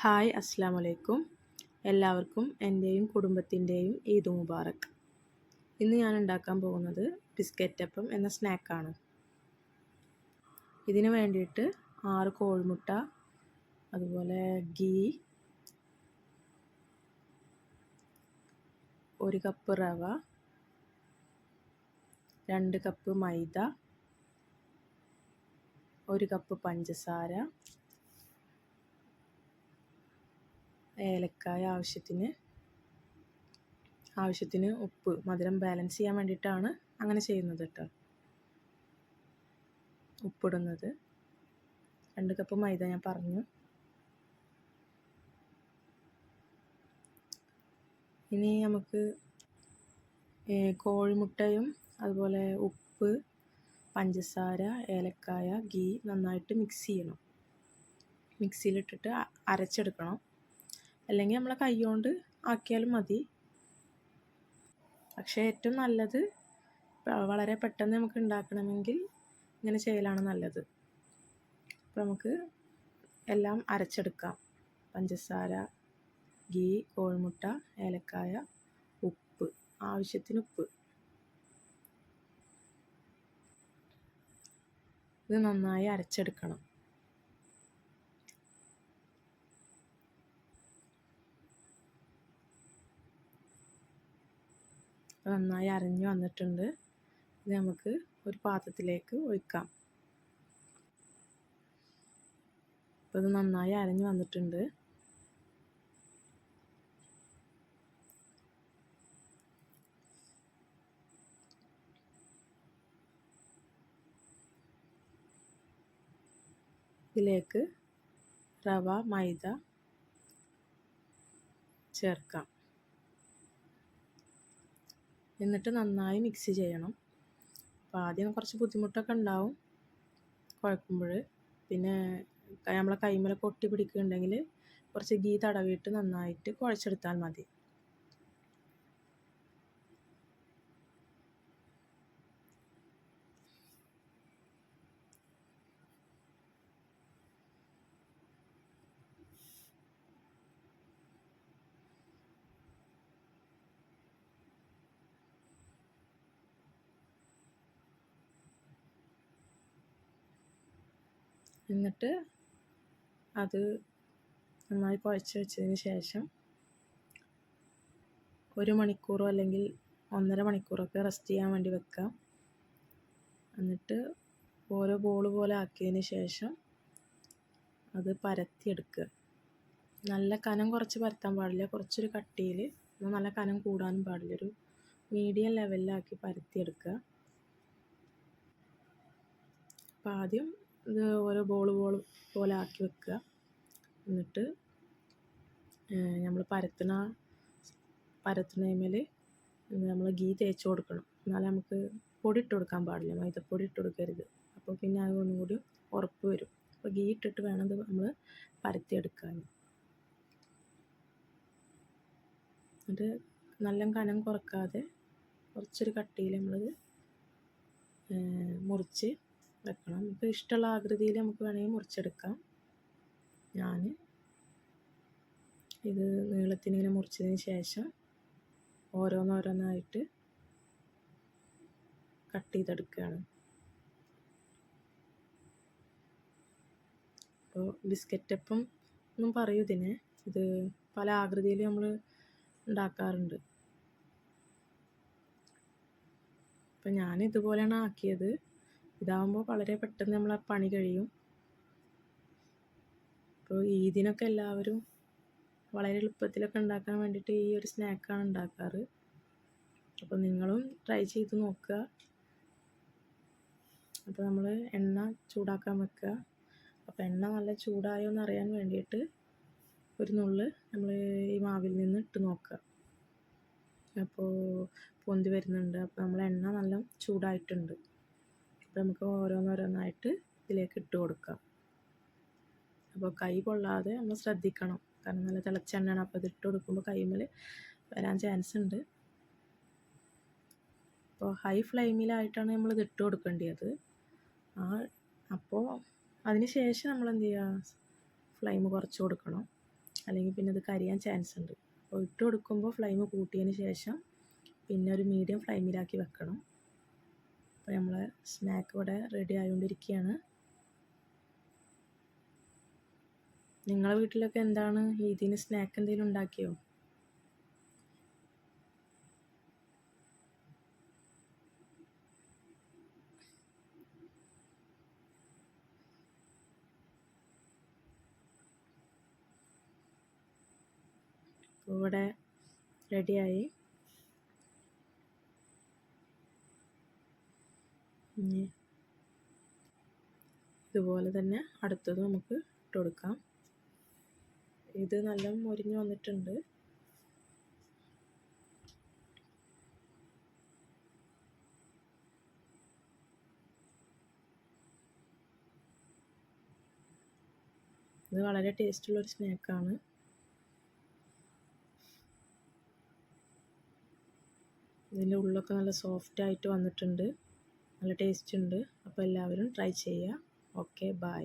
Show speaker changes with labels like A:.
A: Hi അസ്സാം വലൈക്കും എല്ലാവർക്കും എന്റെയും കുടുംബത്തിന്റെയും ഈദ് മുബാറക്. ഇന്ന് ഞാൻ ഉണ്ടാക്കാൻ പോകുന്നത് ബിസ്ക്കറ്റ് അപ്പം എന്ന സ്നാക്കാണ്. ഇതിന് വേണ്ടിയിട്ട് ആറ് കോഴിമുട്ട അതുപോലെ ഗീ ഒരു കപ്പ് റവ രണ്ട് കപ്പ് മൈദ ഒരു കപ്പ് പഞ്ചസാര ഏലക്കായ ആവശ്യത്തിന് ആവശ്യത്തിന് ഉപ്പ് മധുരം ബാലൻസ് ചെയ്യാൻ വേണ്ടിയിട്ടാണ് അങ്ങനെ ചെയ്യുന്നത് കേട്ടോ. ഉപ്പിടുന്നത്. രണ്ട് കപ്പ് മൈദ ഞാൻ പറഞ്ഞു. ഇനി നമുക്ക് കോഴിമുട്ടയും അതുപോലെ ഉപ്പ് പഞ്ചസാര ഏലക്കായ ഗീ നന്നായിട്ട് മിക്സ് ചെയ്യണം. മിക്സിയിലിട്ടിട്ട് അരച്ചെടുക്കണം. അല്ലെങ്കിൽ നമ്മളെ കൈ കൊണ്ട് ആക്കിയാലും മതി. പക്ഷേ ഏറ്റവും നല്ലത് വളരെ പെട്ടെന്ന് നമുക്ക് ഉണ്ടാക്കണമെങ്കിൽ ഇങ്ങനെ ചെയ്യലാണ് നല്ലത്. അപ്പോൾ നമുക്ക് എല്ലാം അരച്ചെടുക്കാം. പഞ്ചസാര ഗീ കോഴിമുട്ട ഏലക്കായ ഉപ്പ് ആവശ്യത്തിന് ഉപ്പ്. ഇത് നന്നായി അരച്ചെടുക്കണം. നന്നായി അരഞ്ഞു വന്നിട്ടുണ്ട്. ഇത് നമുക്ക് ഒരു പാത്രത്തിലേക്ക് ഒഴിക്കാം. അപ്പോൾ ഇത് നന്നായി അരഞ്ഞു വന്നിട്ടുണ്ട്. ഇതിലേക്ക് റവ മൈദ ചേർക്കാം. എന്നിട്ട് നന്നായി മിക്സ് ചെയ്യണം. അപ്പോൾ ആദ്യം കുറച്ച് ബുദ്ധിമുട്ടൊക്കെ ഉണ്ടാവും കുഴക്കുമ്പോൾ. പിന്നെ നമ്മളെ കൈമേലൊക്കെ ഒട്ടി പിടിക്കുന്നുണ്ടെങ്കിൽ കുറച്ച് ഗീ തടവിയിട്ട് നന്നായിട്ട് കുഴച്ചെടുത്താൽ മതി. എന്നിട്ട് അത് നന്നായി കുഴച്ച് വെച്ചതിന് ശേഷം ഒരു മണിക്കൂറോ അല്ലെങ്കിൽ ഒന്നര മണിക്കൂറൊക്കെ റെസ്റ്റ് ചെയ്യാൻ വേണ്ടി വെക്കാം എന്നിട്ട് ഓരോ ബോൾ പോലെ ആക്കിയതിന് ശേഷം അത് പരത്തിയെടുക്കുക. നല്ല കനം കുറച്ച് പരത്താൻ പാടില്ല. കുറച്ചൊരു കട്ടിയിൽ നല്ല കനം കൂടാനും പാടില്ല. ഒരു മീഡിയം ലെവലിലാക്കി പരത്തിയെടുക്കുക. അപ്പോൾ ആദ്യം ഇത് ഓരോ ബോൾ ബോൾ പോലെ ആക്കി വെക്കുക. എന്നിട്ട് നമ്മൾ പരത്തണ പരത്തണേമേൽ നമ്മൾ ഗീ തേച്ച് കൊടുക്കണം. എന്നാലേ നമുക്ക് പൊടി ഇട്ട് കൊടുക്കാൻ പാടില്ല. മൈദപ്പൊടി ഇട്ട് കൊടുക്കരുത്. അപ്പോൾ പിന്നെ അത് ഒന്നും കൂടി ഉറപ്പ് വരും. അപ്പോൾ ഗീ ഇട്ടിട്ട് വേണം ഇത് നമ്മൾ പരത്തിയെടുക്കാൻ. എന്നിട്ട് നല്ല കനം കുറക്കാതെ കുറച്ചൊരു കട്ടിയിൽ നമ്മളത് മുറിച്ച് വെക്കണം. നമുക്ക് ഇഷ്ടമുള്ള ആകൃതിയിൽ നമുക്ക് വേണമെങ്കിൽ മുറിച്ചെടുക്കാം. ഞാൻ ഇത് നീളത്തിനിങ്ങനെ മുറിച്ചതിന് ശേഷം ഓരോന്നോരോന്നായിട്ട് കട്ട് ചെയ്തെടുക്കുകയാണ്. അപ്പോൾ ബിസ്ക്കറ്റപ്പം എന്നും പറയും ഇതിനെ ഇത് പല ആകൃതിയിൽ നമ്മൾ ഉണ്ടാക്കാറുണ്ട്. അപ്പം ഞാൻ ഇതുപോലെയാണ് ആക്കിയത്. ഇതാകുമ്പോൾ വളരെ പെട്ടെന്ന് നമ്മൾ ആ പണി കഴിയും. അപ്പോൾ ഈദിനൊക്കെ എല്ലാവരും വളരെ എളുപ്പത്തിലൊക്കെ ഉണ്ടാക്കാൻ വേണ്ടിയിട്ട് ഈ ഒരു സ്നാക്കാണ് ഉണ്ടാക്കാറ്. അപ്പോൾ നിങ്ങളും ട്രൈ ചെയ്ത് നോക്കുക. അപ്പോൾ നമ്മൾ എണ്ണ ചൂടാക്കാൻ വെക്കുക. അപ്പോൾ എണ്ണ നല്ല ചൂടായോ എന്ന് അറിയാൻ വേണ്ടിയിട്ട് ഒരു നുള്ള് നമ്മൾ ഈ മാവിൽ നിന്ന് ഇട്ട് നോക്കുക. അപ്പോൾ പൊന്തി വരുന്നുണ്ട്. അപ്പോൾ നമ്മൾ എണ്ണ നല്ല ചൂടായിട്ടുണ്ട്. അപ്പോൾ നമുക്ക് ഓരോന്നോരോന്നായിട്ട് ഇതിലേക്ക് ഇട്ട് കൊടുക്കാം. അപ്പോൾ കൈ കൊള്ളാതെ നമ്മൾ ശ്രദ്ധിക്കണം. കാരണം നല്ല തിളച്ച എണ്ണയാണ്. അപ്പോൾ ഇത് ഇട്ട് കൊടുക്കുമ്പോൾ കൈമൽ വരാൻ ചാൻസ് ഉണ്ട്. അപ്പോൾ ഹൈ ഫ്ലെയിമിലായിട്ടാണ് നമ്മൾ ഇത് ഇട്ട് കൊടുക്കേണ്ടത് ആ അപ്പോൾ അതിന് ശേഷം നമ്മൾ എന്ത് ചെയ്യുക? ഫ്ലെയിം കുറച്ച് കൊടുക്കണം. അല്ലെങ്കിൽ പിന്നെ ഇത് കരിയാൻ ചാൻസ് ഉണ്ട്. അപ്പോൾ ഇട്ട് കൊടുക്കുമ്പോൾ ഫ്ലെയിം കൂട്ടിയതിന് ശേഷം പിന്നെ ഒരു മീഡിയം ഫ്ലെയിമിലാക്കി വെക്കണം. അപ്പോൾ നമ്മളെ സ്നാക്ക് ഇവിടെ റെഡി ആയിക്കൊണ്ടിരിക്കുകയാണ് നിങ്ങളെ വീട്ടിലൊക്കെ എന്താണ്? ഇതിന് സ്നാക്ക് എന്തെങ്കിലും ഉണ്ടാക്കിയോ? ഇവിടെ റെഡിയായി ഇതുപോലെ തന്നെ അടുത്തത് നമുക്ക് ഇട്ട് കൊടുക്കാം. ഇത് നല്ല മുരിഞ്ഞ് വന്നിട്ടുണ്ട്. ഇത് വളരെ ടേസ്റ്റുള്ളൊരു സ്നാക്കാണ്. ഇതിന്റെ ഉള്ളൊക്കെ നല്ല സോഫ്റ്റ് ആയിട്ട് വന്നിട്ടുണ്ട്. നല്ല ടേസ്റ്റ് ഉണ്ട്. അപ്പോൾ എല്ലാവരും ട്രൈ ചെയ്യുക. Okay bye